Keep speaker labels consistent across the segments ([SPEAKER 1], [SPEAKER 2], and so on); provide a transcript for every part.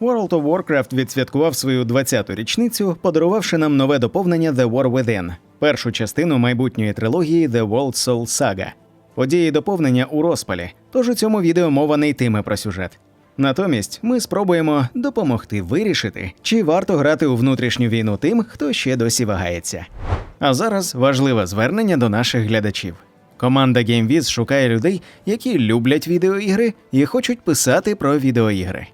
[SPEAKER 1] World of Warcraft відсвяткував свою 20-ту річницю, подарувавши нам нове доповнення The War Within, першу частину майбутньої трилогії The World Soul Saga. Події доповнення у розпалі, тож у цьому відео мова не йтиме про сюжет. Натомість ми спробуємо допомогти вирішити, чи варто грати у внутрішню війну тим, хто ще досі вагається. А зараз важливе звернення до наших глядачів. Команда GameViz шукає людей, які люблять відеоігри і хочуть писати про відеоігри,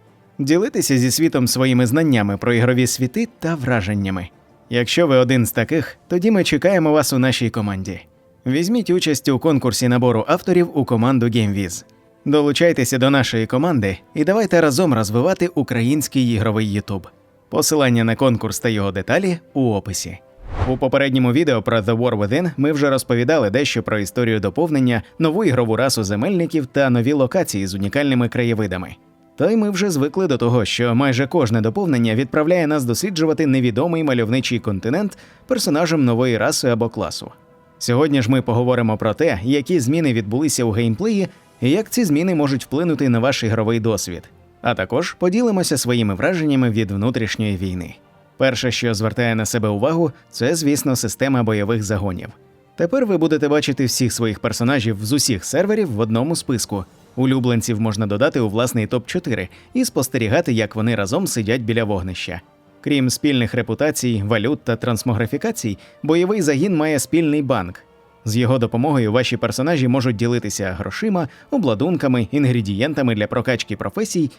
[SPEAKER 1] ділитися зі світом своїми знаннями про ігрові світи та враженнями. Якщо ви один з таких, тоді ми чекаємо вас у нашій команді. Візьміть участь у конкурсі набору авторів у команду GameViz. Долучайтеся до нашої команди і давайте разом розвивати український ігровий Ютуб. Посилання на конкурс та його деталі у описі. У попередньому відео про The War Within ми вже розповідали дещо про історію доповнення, нову ігрову расу земельників та нові локації з унікальними краєвидами. Та й ми вже звикли до того, що майже кожне доповнення відправляє нас досліджувати невідомий мальовничий континент персонажем нової раси або класу. Сьогодні ж ми поговоримо про те, які зміни відбулися у геймплеї і як ці зміни можуть вплинути на ваш ігровий досвід. А також поділимося своїми враженнями від внутрішньої війни. Перше, що звертає на себе увагу, це, звісно, система бойових загонів. Тепер ви будете бачити всіх своїх персонажів з усіх серверів в одному списку. Улюбленців можна додати у власний топ-4 і спостерігати, як вони разом сидять біля вогнища. Крім спільних репутацій, валют та трансмографікацій, бойовий загін має спільний банк. З його допомогою ваші персонажі можуть ділитися грошима, обладунками, інгредієнтами для прокачки професій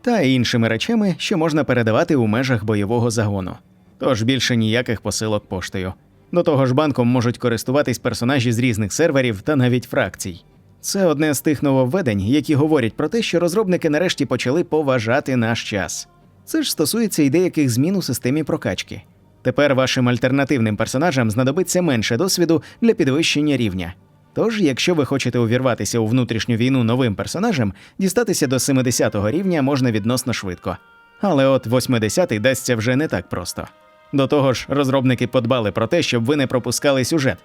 [SPEAKER 1] та іншими речами, що можна передавати у межах бойового загону. Тож більше ніяких посилок поштою. До того ж, банком можуть користуватись персонажі з різних серверів та навіть фракцій. Це одне з тих нововведень, які говорять про те, що розробники нарешті почали поважати наш час. Це ж стосується і деяких змін у системі прокачки. Тепер вашим альтернативним персонажам знадобиться менше досвіду для підвищення рівня. Тож, якщо ви хочете увірватися у внутрішню війну новим персонажем, дістатися до 70-го рівня можна відносно швидко. Але от 80-й дасться вже не так просто. До того ж, розробники подбали про те, щоб ви не пропускали сюжет,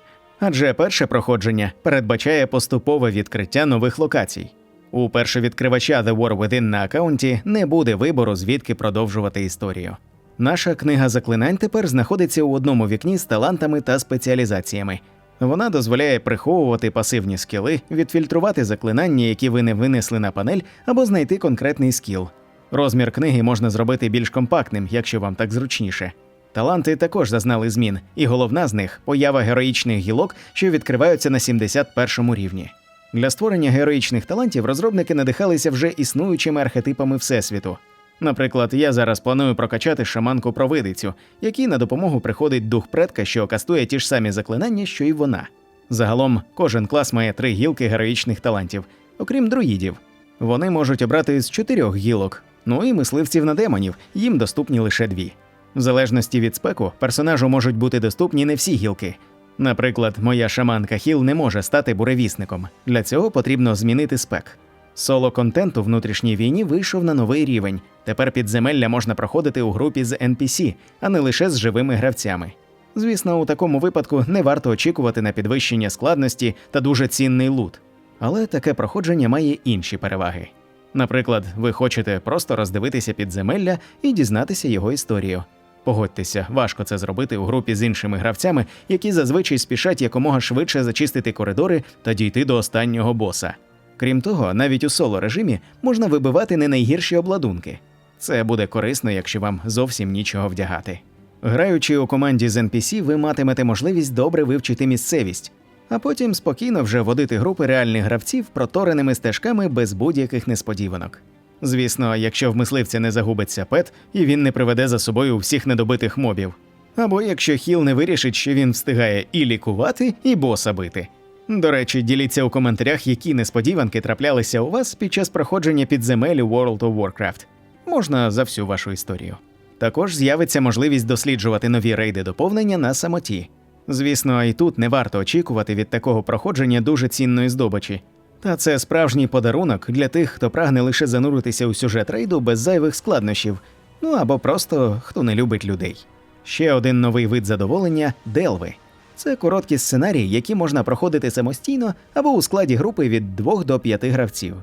[SPEAKER 1] адже перше проходження передбачає поступове відкриття нових локацій. У першовідкривача The War Within на аккаунті не буде вибору, звідки продовжувати історію. Наша книга заклинань тепер знаходиться у одному вікні з талантами та спеціалізаціями. Вона дозволяє приховувати пасивні скіли, відфільтрувати заклинання, які ви не винесли на панель, або знайти конкретний скіл. Розмір книги можна зробити більш компактним, якщо вам так зручніше. Таланти також зазнали змін, і головна з них поява героїчних гілок, що відкриваються на 71 рівні. Для створення героїчних талантів розробники надихалися вже існуючими архетипами Всесвіту. Наприклад, я зараз планую прокачати шаманку провидицю, якій на допомогу приходить дух предка, що кастує ті ж самі заклинання, що й вона. Загалом, кожен клас має три гілки героїчних талантів, окрім друїдів. Вони можуть обрати з чотирьох гілок, ну і мисливців на демонів, їм доступні лише дві. В залежності від спеку, персонажу можуть бути доступні не всі гілки. Наприклад, моя шаманка Хіл не може стати буревісником. Для цього потрібно змінити спек. Соло контент у внутрішній війні вийшов на новий рівень. Тепер підземелля можна проходити у групі з NPC, а не лише з живими гравцями. Звісно, у такому випадку не варто очікувати на підвищення складності та дуже цінний лут. Але таке проходження має інші переваги. Наприклад, ви хочете просто роздивитися підземелля і дізнатися його історію. Погодьтеся, важко це зробити у групі з іншими гравцями, які зазвичай спішать якомога швидше зачистити коридори та дійти до останнього боса. Крім того, навіть у соло режимі можна вибивати не найгірші обладунки. Це буде корисно, якщо вам зовсім нічого вдягати. Граючи у команді з NPC, ви матимете можливість добре вивчити місцевість, а потім спокійно вже водити групи реальних гравців протореними стежками без будь-яких несподіванок. Звісно, якщо в мисливця не загубиться пет і він не приведе за собою всіх недобитих мобів. Або якщо Хіл не вирішить, що він встигає і лікувати, і боса бити. До речі, діліться у коментарях, які несподіванки траплялися у вас під час проходження підземель у World of Warcraft. Можна за всю вашу історію. Також з'явиться можливість досліджувати нові рейди доповнення на самоті. Звісно, і тут не варто очікувати від такого проходження дуже цінної здобичі. Та це справжній подарунок для тих, хто прагне лише зануритися у сюжет рейду без зайвих складнощів, ну або просто хто не любить людей. Ще один новий вид задоволення делви. Це короткі сценарії, які можна проходити самостійно або у складі групи від 2 до 5 гравців.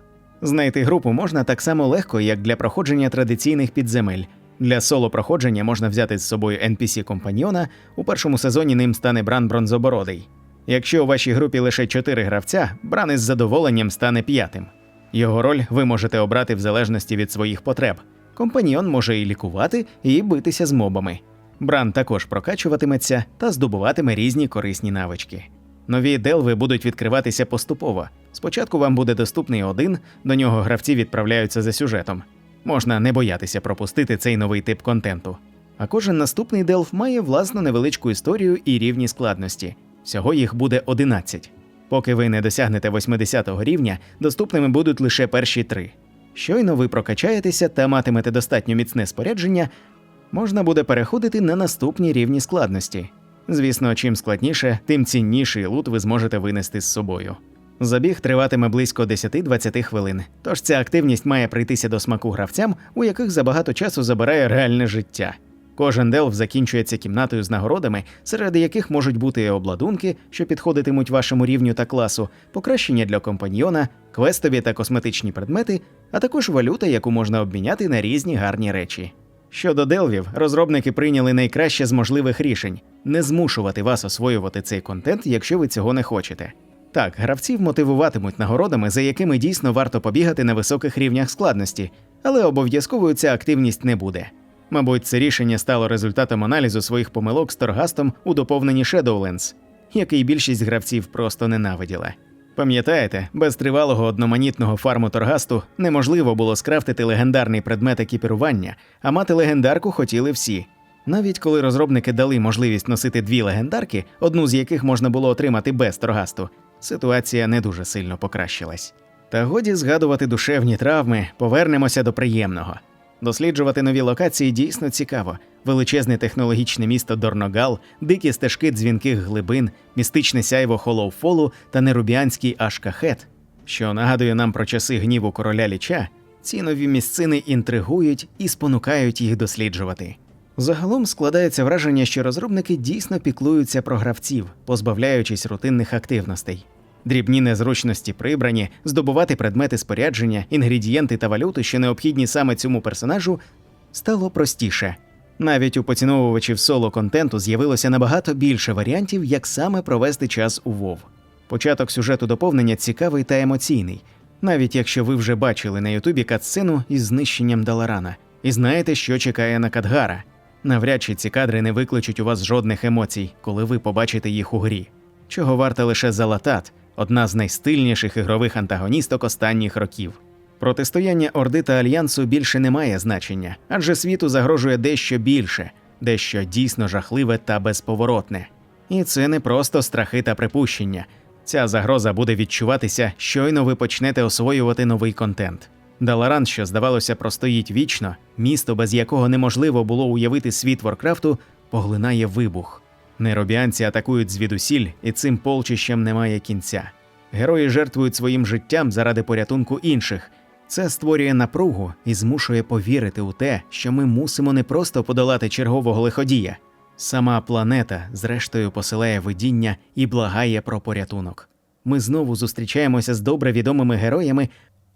[SPEAKER 1] Знайти групу можна так само легко, як для проходження традиційних підземель. Для соло проходження можна взяти з собою NPC компаньйона. У першому сезоні ним стане Бран Бронзобородий. Якщо у вашій групі лише 4 гравця, Бран із задоволенням стане п'ятим. Його роль ви можете обрати в залежності від своїх потреб. Компаньйон може і лікувати, і битися з мобами. Бран також прокачуватиметься та здобуватиме різні корисні навички. Нові делви будуть відкриватися поступово. Спочатку вам буде доступний один, до нього гравці відправляються за сюжетом. Можна не боятися пропустити цей новий тип контенту. А кожен наступний делф має власну невеличку історію і рівні складності. Всього їх буде 11. Поки ви не досягнете 80-го рівня, доступними будуть лише перші три. Щойно ви прокачаєтеся та матимете достатньо міцне спорядження, можна буде переходити на наступні рівні складності. Звісно, чим складніше, тим цінніший лут ви зможете винести з собою. Забіг триватиме близько 10-20 хвилин, тож ця активність має прийтися до смаку гравцям, у яких забагато часу забирає реальне життя. Кожен делв закінчується кімнатою з нагородами, серед яких можуть бути обладунки, що підходитимуть вашому рівню та класу, покращення для компаньйона, квестові та косметичні предмети, а також валюта, яку можна обміняти на різні гарні речі. Щодо делвів, розробники прийняли найкраще з можливих рішень не змушувати вас освоювати цей контент, якщо ви цього не хочете. Так, гравців мотивуватимуть нагородами, за якими дійсно варто побігати на високих рівнях складності, але обов'язковою ця активність не буде. Мабуть, це рішення стало результатом аналізу своїх помилок з торгастом у доповненні Shadowlands, який більшість гравців просто ненавиділа. Пам'ятаєте, без тривалого одноманітного фарму торгасту неможливо було скрафтити легендарний предмет екіпірування, а мати легендарку хотіли всі. Навіть коли розробники дали можливість носити дві легендарки, одну з яких можна було отримати без торгасту, ситуація не дуже сильно покращилась. Та годі згадувати душевні травми, повернемося до приємного. Досліджувати нові локації дійсно цікаво. Величезне технологічне місто Дорногал, дикі стежки дзвінких глибин, містичне сяйво Холоуфолу та нерубіанський Ашкахет, що нагадує нам про часи гніву короля Ліча, ці нові місцини інтригують і спонукають їх досліджувати. Загалом складається враження, що розробники дійсно піклуються про гравців, позбавляючись рутинних активностей. Дрібні незручності прибрані, здобувати предмети спорядження, інгредієнти та валюту, що необхідні саме цьому персонажу, стало простіше. Навіть у поціновувачів соло контенту з'явилося набагато більше варіантів, як саме провести час у WoW. Початок сюжету доповнення цікавий та емоційний, навіть якщо ви вже бачили на Ютубі катсцену із знищенням Даларана і знаєте, що чекає на Кадгара. Навряд чи ці кадри не викличуть у вас жодних емоцій, коли ви побачите їх у грі. Чого варта лише Залатат, одна з найстильніших ігрових антагоністок останніх років. Протистояння Орди та Альянсу більше не має значення, адже світу загрожує дещо більше, дещо дійсно жахливе та безповоротне. І це не просто страхи та припущення. Ця загроза буде відчуватися, щойно ви почнете освоювати новий контент. Даларан, що здавалося, простоїть вічно, місто, без якого неможливо було уявити світ Воркрафту, поглинає вибух. Неробіанці атакують звідусіль, і цим полчищем немає кінця. Герої жертвують своїм життям заради порятунку інших. Це створює напругу і змушує повірити у те, що ми мусимо не просто подолати чергового лиходія. Сама планета, зрештою, посилає видіння і благає про порятунок. Ми знову зустрічаємося з добре відомими героями,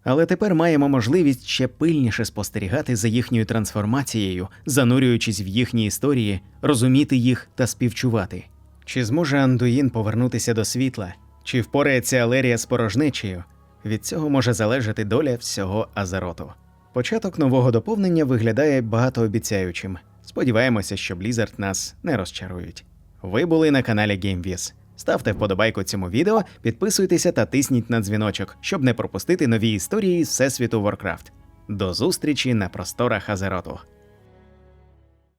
[SPEAKER 1] але тепер маємо можливість ще пильніше спостерігати за їхньою трансформацією, занурюючись в їхні історії, розуміти їх та співчувати. Чи зможе Андуїн повернутися до світла, чи впорається Алерія з порожнечею? Від цього може залежати доля всього Азероту. Початок нового доповнення виглядає багатообіцяючим. Сподіваємося, що Blizzard нас не розчарують. Ви були на каналі GameViz. Ставте вподобайку цьому відео, підписуйтеся та тисніть на дзвіночок, щоб не пропустити нові історії з всесвіту Warcraft. До зустрічі на просторах Азероту.